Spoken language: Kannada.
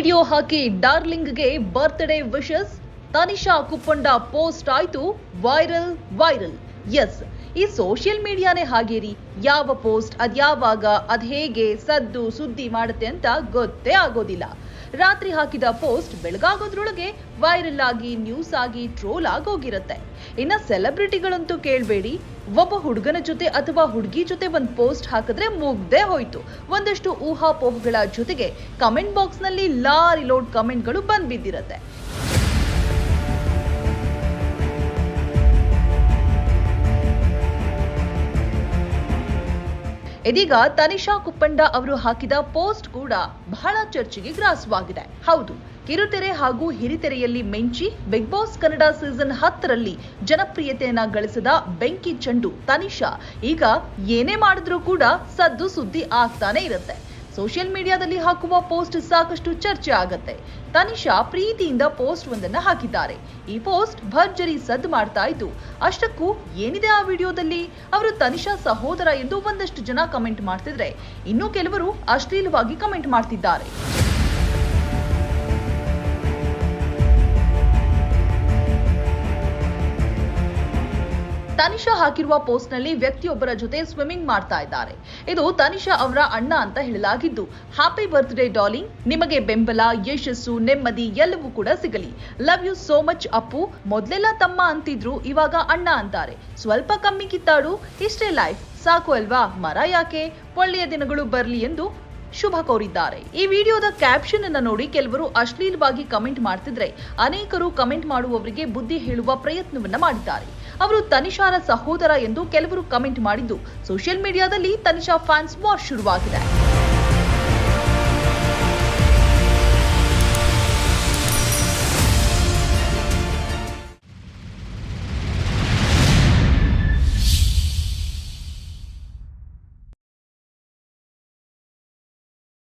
ವಿಡಿಯೋ ಹಾಕಿ ಡಾರ್ಲಿಂಗ್ಗೆ birthday wishes Tanisha Kuppanda post ಆಯ್ತು. ವೈರಲ್ ವೈರಲ್ ಎಸ್ ಈ ಸೋಷಿಯಲ್ ಮೀಡಿಯಾನೇ ಹಾಗೇರಿ. ಯಾವ ಪೋಸ್ಟ್ ಅದ್ಯಾವಾಗ ಅದ್ ಹೇಗೆ, ಸದ್ದು, ಸುದ್ದಿ ಮಾಡುತ್ತೆ ಅಂತ ಗೊತ್ತೇ ಆಗೋದಿಲ್ಲ. ರಾತ್ರಿ ಹಾಕಿದ ಪೋಸ್ಟ್ ಬೆಳಗಾಗೋದ್ರೊಳಗೆ ವೈರಲ್ ಆಗಿ ನ್ಯೂಸ್ ಆಗಿ ಟ್ರೋಲ್ ಆಗೋಗಿರುತ್ತೆ. ಇನ್ನ ಸೆಲೆಬ್ರಿಟಿಗಳಂತೂ ಕೇಳಬೇಡಿ. ಒಬ್ಬ ಹುಡುಗನ ಜೊತೆ ಅಥವಾ ಹುಡುಗಿ ಜೊತೆ ಒಂದು ಪೋಸ್ಟ್ ಹಾಕಿದ್ರೆ ಮುಗ್ದೇ ಹೋಯ್ತು. ಒಂದಷ್ಟು ಊಹಾಪೋಹಗಳ ಜೊತೆಗೆ ಕಮೆಂಟ್ ಬಾಕ್ಸ್ನಲ್ಲಿ ಲಾರಿ ಲೋಡ್ ಕಮೆಂಟ್ಗಳು ಬಂದ್ ಇದೀಗ ತನಿಷಾ ಕುಪ್ಪಂಡ ಅವರು ಹಾಕಿದ ಪೋಸ್ಟ್ ಕೂಡ ಬಹಳ ಚರ್ಚೆಗೆ ಗ್ರಾಸವಾಗಿದೆ. ಹೌದು, ಕಿರುತೆರೆ ಹಾಗೂ ಹಿರಿತೆರೆಯಲ್ಲಿ ಮೆಂಚಿ, ಬಿಗ್ ಬಾಸ್ ಕನ್ನಡ ಸೀಸನ್ ಹತ್ತರಲ್ಲಿ ಜನಪ್ರಿಯತೆಯನ್ನ ಗಳಿಸಿದ ಬೆಂಕಿ ಚಂಡು ತನಿಷಾ. ಈಗ ಏನೇ ಮಾಡಿದ್ರೂ ಕೂಡ ಸದ್ದು ಸುದ್ದಿ ಆಗ್ತಾನೆ ಇರುತ್ತೆ. ಸೋಷಿಯಲ್ ಮೀಡಿಯಾದಲ್ಲಿ ಹಾಕುವ ಪೋಸ್ಟ್ ಸಾಕಷ್ಟು ಚರ್ಚೆ ಆಗತ್ತೆ. ತನಿಷಾ ಪ್ರೀತಿಯಿಂದ ಪೋಸ್ಟ್ ಒಂದನ್ನ ಹಾಕಿದ್ದಾರೆ. ಈ ಪೋಸ್ಟ್ ಭರ್ಜರಿ ಸದ್ದು ಮಾಡ್ತಾ ಇತ್ತು ಅಷ್ಟಕ್ಕೂ ಏನಿದೆ ಆ ವಿಡಿಯೋದಲ್ಲಿ? ಅವರು ತನಿಷಾ ಸಹೋದರ ಎಂದು ಒಂದಷ್ಟು ಜನ ಕಮೆಂಟ್ ಮಾಡ್ತಿದ್ರೆ, ಇನ್ನೂ ಕೆಲವರು ಅಶ್ಲೀಲವಾಗಿ ಕಮೆಂಟ್ ಮಾಡ್ತಿದ್ದಾರೆ. ತನಿಷಾ ಹಾಕಿರುವ ಪೋಸ್ಟ್ನಲ್ಲಿ ವ್ಯಕ್ತಿಯೊಬ್ಬರ ಜೊತೆ ಸ್ವಿಮ್ಮಿಂಗ್ ಮಾಡ್ತಾ ಇದ್ದಾರೆ. ಇದು ತನಿಷಾ ಅವರ ಅಣ್ಣ ಅಂತ ಹೇಳಲಾಗಿದ್ದು ಹ್ಯಾಪಿ ಬರ್ತ್ಡೇ ಡಾಲಿಂಗ್ ನಿಮಗೆ ಬೆಂಬಲ, ಯಶಸ್ಸು, ನೆಮ್ಮದಿ ಎಲ್ಲವೂ ಕೂಡ ಸಿಗಲಿ. Love you so much Appu. ಮೊದಲೆಲ್ಲ ತಮ್ಮ ಅಂತಿದ್ರು, ಇವಾಗ ಅಣ್ಣ ಅಂತಾರೆ. ಸ್ವಲ್ಪ ಕಮ್ಮಿ ಕಿತ್ತಾಡು. ಇಷ್ಟೇ ಲೈಫ್ ಸಾಕು ಅಲ್ವಾ? ಮರ ಯಾಕೆ? ಒಳ್ಳೆಯ ದಿನಗಳು ಬರಲಿ ಎಂದು ಶುಭ ಕೋರಿದ್ದಾರೆ. ಈ ವಿಡಿಯೋದ ಕ್ಯಾಪ್ಷನ್ ಅನ್ನ ನೋಡಿ ಕೆಲವರು ಅಶ್ಲೀಲವಾಗಿ ಕಮೆಂಟ್ ಮಾಡ್ತಿದ್ರೆ, ಅನೇಕರು ಕಮೆಂಟ್ ಮಾಡುವವರಿಗೆ ಬುದ್ಧಿ ಹೇಳುವ ಪ್ರಯತ್ನವನ್ನ ಮಾಡಿದ್ದಾರೆ. ಅವರು ತನಿಷಾರ ಸಹೋದರ ಎಂದು ಕೆಲವರು ಕಮೆಂಟ್ ಮಾಡಿದ್ದು ಸೋಷಿಯಲ್ ಮೀಡಿಯಾದಲ್ಲಿ ತನಿಷಾ ಫ್ಯಾನ್ಸ್ ವಾಶ್ ಶುರುವಾಗಿದೆ.